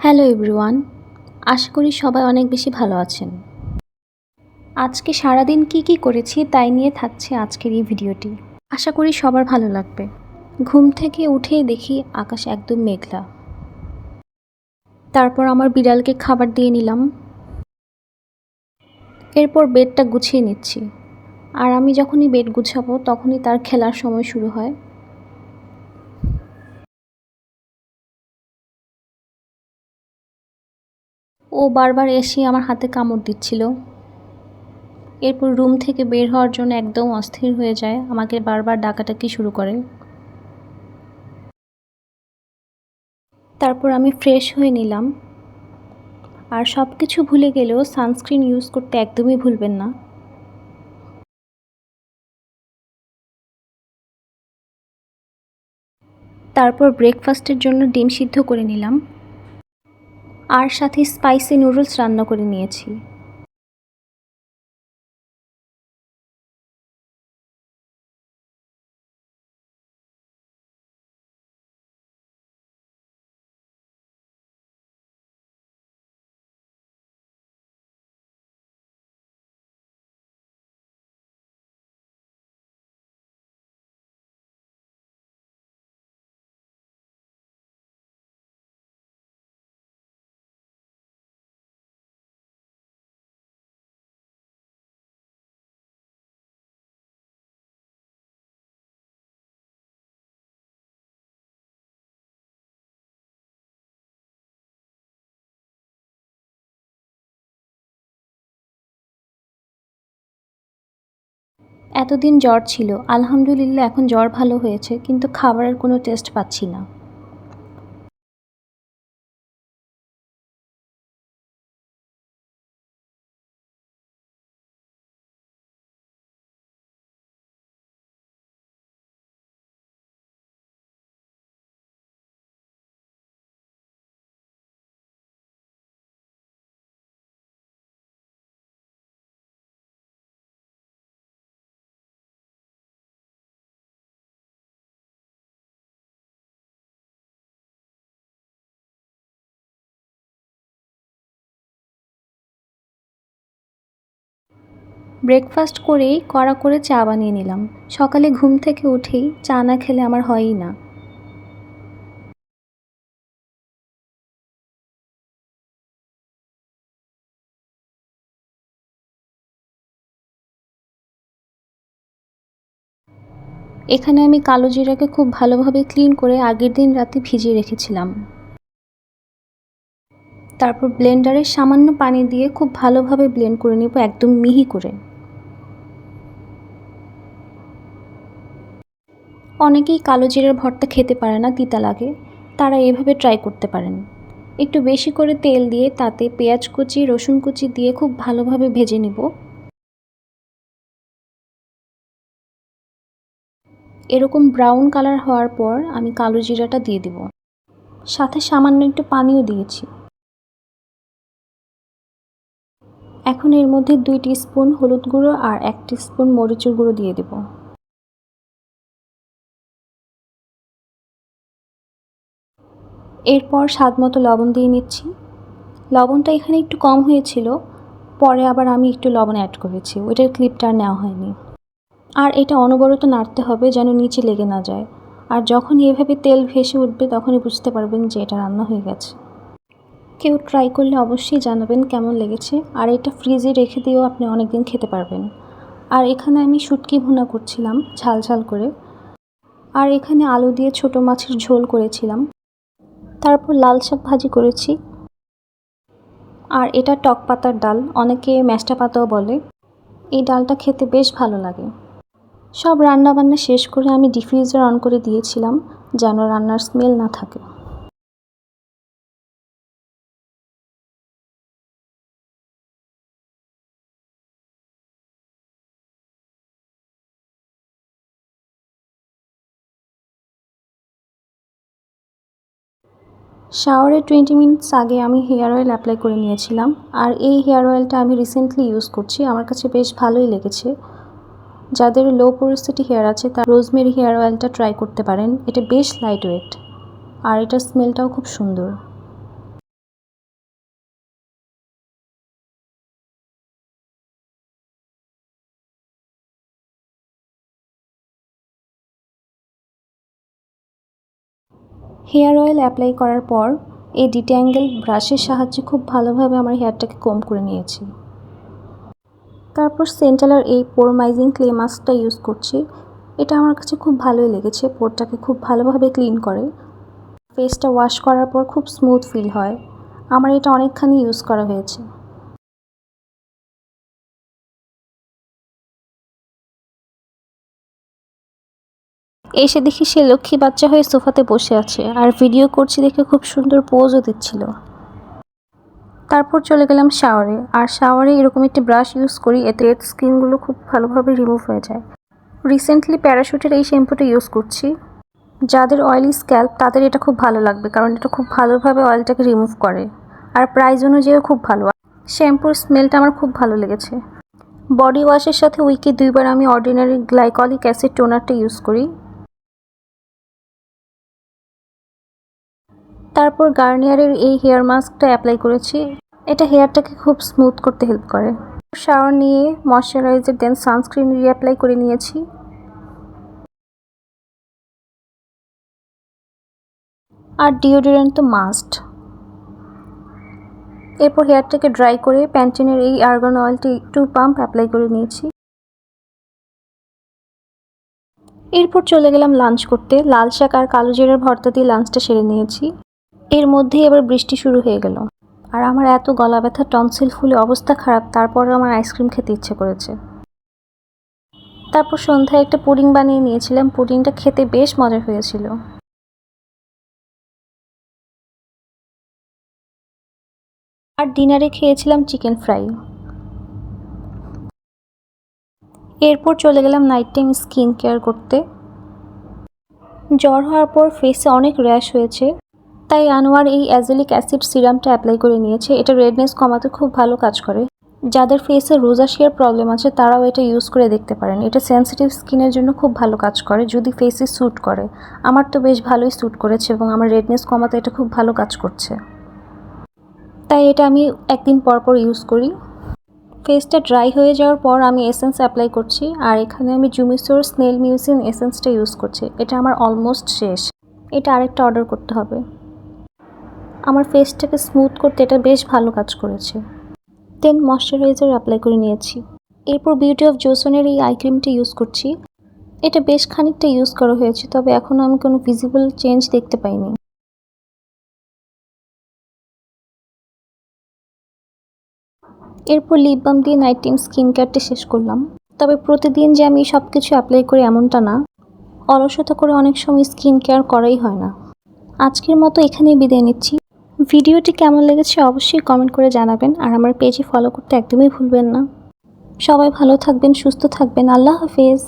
Hello everyone, আশা করি সবাই অনেক বেশি ভালো আছেন। আজকে সারাদিন কি কি করেছি তাই নিয়ে থাকছে আজকের এই ভিডিওটি। আশা করি সবার ভালো লাগবে। ঘুম থেকে উঠেই দেখি আকাশ একদম মেঘলা। তারপর আমার বিড়ালকে খাবার দিয়ে নিলাম। এরপর বেডটা গুছিয়ে নিচ্ছি। আর আমি যখনই বেড গুছাবো তখনই তার খেলার সময় শুরু হয়। ও বারবার এসে আমার হাতে কামড় দিচ্ছিল। এরপর রুম থেকে বের হওয়ার জন্য একদম অস্থির হয়ে যায়। আমাকে বারবার ডাকাটাকি শুরু করে? তারপর আমি ফ্রেশ হয়ে নিলাম। আর সব কিছু ভুলে গেলেও সানস্ক্রিন ইউজ করতে একদমই ভুলবেন না। তারপর ব্রেকফাস্টের জন্য ডিম সিদ্ধ করে নিলাম। আর সাথে স্পাইসি নুডলস রান্না করে নিয়েছি। এতদিন জ্বর ছিল আলহামদুলিল্লাহ এখন জ্বর ভালো হয়েছে কিন্তু খাবারের কোনো টেস্ট পাচ্ছি না। ব্রেকফাস্ট করেই কড়া করে চা বানিয়ে নিলাম। সকালে ঘুম থেকে উঠেই চা না খেলে আমার হয়ই না। এখানে আমি কালো জিরাকে খুব ভালোভাবে ক্লিন করে আগের দিন রাতে ভিজিয়ে রেখেছিলাম। তারপর ব্লেন্ডারে সামান্য পানি দিয়ে খুব ভালোভাবে ব্লেন্ড করে নেব একদম মিহি করে। অনেকেই কালো জিরার ভর্তা খেতে পারে না, তিতা লাগে। তারা এভাবে ট্রাই করতে পারেন। একটু বেশি করে তেল দিয়ে তাতে পেঁয়াজ কুচি, রসুন কুচি দিয়ে খুব ভালোভাবে ভেজে নেব। এরকম ব্রাউন কালার হওয়ার পর আমি কালো জিরাটা দিয়ে দেব। সাথে সামান্য একটু পানিও দিয়েছি। এখন এর মধ্যে দুই স্পুন হলুদ গুঁড়ো আর এক স্পুন মরিচের গুঁড়ো দিয়ে দেব। এরপর স্বাদ মতো লবণ দিয়ে নিচ্ছি। লবণটা এখানে একটু কম হয়েছিল, পরে আবার আমি একটু লবণ অ্যাড করেছি। ওইটার ক্লিপটা আর নেওয়া হয়নি। আর এটা অনবরত নাড়তে হবে যেন নিচে লেগে না যায়। আর যখন এভাবে তেল ভেসে উঠবে, তখনই বুঝতে পারবেন যে এটা রান্না হয়ে গেছে। কেউ ট্রাই করলে অবশ্যই জানাবেন কেমন লেগেছে। আর এটা ফ্রিজে রেখে দিয়েও আপনি অনেক দিন খেতে পারবেন। আর এখানে আমি শুটকি ভুনা করছিলাম ঝাল ঝাল করে। আর এখানে আলু দিয়ে ছোট মাছের ঝোল করেছিলাম। তারপর লাল শাক ভাজি করেছি। আর এটা টক পাতার ডাল, অনেকে ম্যাস্টা পাতাও বলে। এই ডালটা খেতে বেশ ভালো লাগে। সব রান্নাবান্না শেষ করে আমি ডিফিউজার অন করে দিয়েছিলাম, যেন রান্নার স্মেল না থাকে। শাওয়ারে টোয়েন্টি মিনিটস আগে আমি হেয়ার অয়েল অ্যাপ্লাই করে নিয়েছিলাম, আর এই হেয়ার অয়েলটা আমি রিসেন্টলি ইউজ করছি, আমার কাছে বেশ ভালোই লেগেছে। যাদের লো পরিস্থিতি হেয়ার আছে, তার রোজমেরি হেয়ার অয়েলটা ট্রাই করতে পারেন, এটা বেশ লাইট ওয়েট আর এটার স্মেলটাও খুব সুন্দর। হেয়ার অয়েল অ্যাপ্লাই করার পর এই ডিট্যাঙ্গেল ব্রাশের সাহায্যে খুব ভালোভাবে আমার হেয়ারটাকে কম করে নিয়েছি। তারপর সেন্টালার এই পোরমাইজিং ক্লে মাস্কটা ইউজ করছি। এটা আমার কাছে খুব ভালোই লেগেছে, পোরটাকে খুব ভালোভাবে ক্লিন করে। ফেসটা ওয়াশ করার পর খুব স্মুথ ফিল হয়। আমার এটা অনেকখানি ইউজ করা হয়েছে। এসে দেখি সে লক্ষ্মী বাচ্চা হয়ে সোফাতে বসে আছে আর ভিডিও করছি দেখে খুব সুন্দর পোজও দিচ্ছিল। তারপর চলে গেলাম শাওয়ারে আর শাওয়ারে এরকম একটি ব্রাশ ইউজ করি, এতে স্কিনগুলো খুব ভালোভাবে রিমুভ হয়ে যায়। রিসেন্টলি প্যারাশুটের এই শ্যাম্পুটা ইউজ করছি। যাদের অয়েলি স্ক্যাল্প তাদের এটা খুব ভালো লাগবে কারণ এটা খুব ভালোভাবে অয়েলটাকে রিমুভ করে। আর প্রাইস অনুযায়ীও খুব ভালো। শ্যাম্পুর স্মেলটা আমার খুব ভালো লেগেছে। বডি ওয়াশের সাথে উইকে দুইবার আমি অর্ডিনারি গ্লাইকলিক অ্যাসিড টোনারটা ইউজ করি। তারপর গার্নিয়ারের এই হেয়ার মাস্কটা অ্যাপ্লাই করেছি। এটা হেয়ারটাকে খুব স্মুথ করতে হেল্প করে। শাওয়ার নিয়ে ময়শ্চারাইজার, দেন সানস্ক্রিন রিঅ্যাপ্লাই করে নিয়েছি। আর ডিওডোরেন্ট তো মাস্ট। এরপর হেয়ারটাকে ড্রাই করে প্যান্টিনের এই আর্গন অয়েলটি টু পাম্প অ্যাপ্লাই করে নিয়েছি। এরপর চলে গেলাম লাঞ্চ করতে। লাল শাক আর কালো জিরার ভর্তা দিয়ে লাঞ্চটা সেরে নিয়েছি। এর মধ্যেই এবার বৃষ্টি শুরু হয়ে গেল। আর আমার এত গলা ব্যথা, টনসিল ফুলে অবস্থা খারাপ তারপর আমার আইসক্রিম খেতে ইচ্ছে করেছে। তারপর সন্ধ্যায় একটা পুডিং বানিয়ে নিয়েছিলাম। পুডিংটা খেতে বেশ মজা হয়েছিল। আর ডিনারে খেয়েছিলাম চিকেন ফ্রাই। এরপর চলে গেলাম নাইট টাইম স্কিন কেয়ার করতে। জ্বর হওয়ার পর ফেসে অনেক র্যাশ হয়েছে। তাই আনোয়ার এই অ্যাজেলিক অ্যাসিড সিরামটা অ্যাপ্লাই করে নিয়েছে। এটা রেডনেস কমাতে খুব ভালো কাজ করে। যাদের ফেসে রোজাশিয়ার প্রবলেম আছে, তারাও এটা ইউজ করে দেখতে পারেন। এটা সেন্সিটিভ স্কিনের জন্য খুব ভালো কাজ করে, যদি ফেসে স্যুট করে। আমার তো বেশ ভালোই স্যুট করেছে এবং আমার রেডনেস কমাতে এটা খুব ভালো কাজ করছে। তাই এটা আমি একদিন পর পর ইউজ করি। ফেসটা ড্রাই হয়ে যাওয়ার পর আমি এসেন্স অ্যাপ্লাই করছি আর এখানে আমি জুমিসোর স্নেল মিউসিন এসেন্সটা ইউজ করছি। এটা আমার অলমোস্ট শেষ। এটা আরেকটা অর্ডার করতে হবে। আমার ফেসটাকে স্মুথ করতে এটা বেশ ভালো কাজ করেছে। দেন ময়শ্চারাইজার অ্যাপ্লাই করে নিয়েছি। এরপর বিউটি অফ জোসনের এই আই ক্রিমটা ইউজ করছি। এটা বেশ খানিকটা ইউজ করা হয়েছে, তবে এখনও আমি কোনো ভিজিবল চেঞ্জ দেখতে পাইনি। এরপর লিপ বাম দিয়ে নাইট টাইম স্কিন কেয়ারটা শেষ করলাম। তবে প্রতিদিন যে আমি সব কিছু অ্যাপ্লাই করি এমনটা না। অলসতা করে অনেক সময় স্কিন কেয়ার করাই হয় না। আজকের মতো এখানেই বিদায় নিচ্ছি। ভিডিওটি কেমন লেগেছে অবশ্যই কমেন্ট করে জানাবেন আর আমার পেজে ফলো করতে একদমই ভুলবেন না। সবাই ভালো থাকবেন, সুস্থ থাকবেন। আল্লাহ হাফেজ।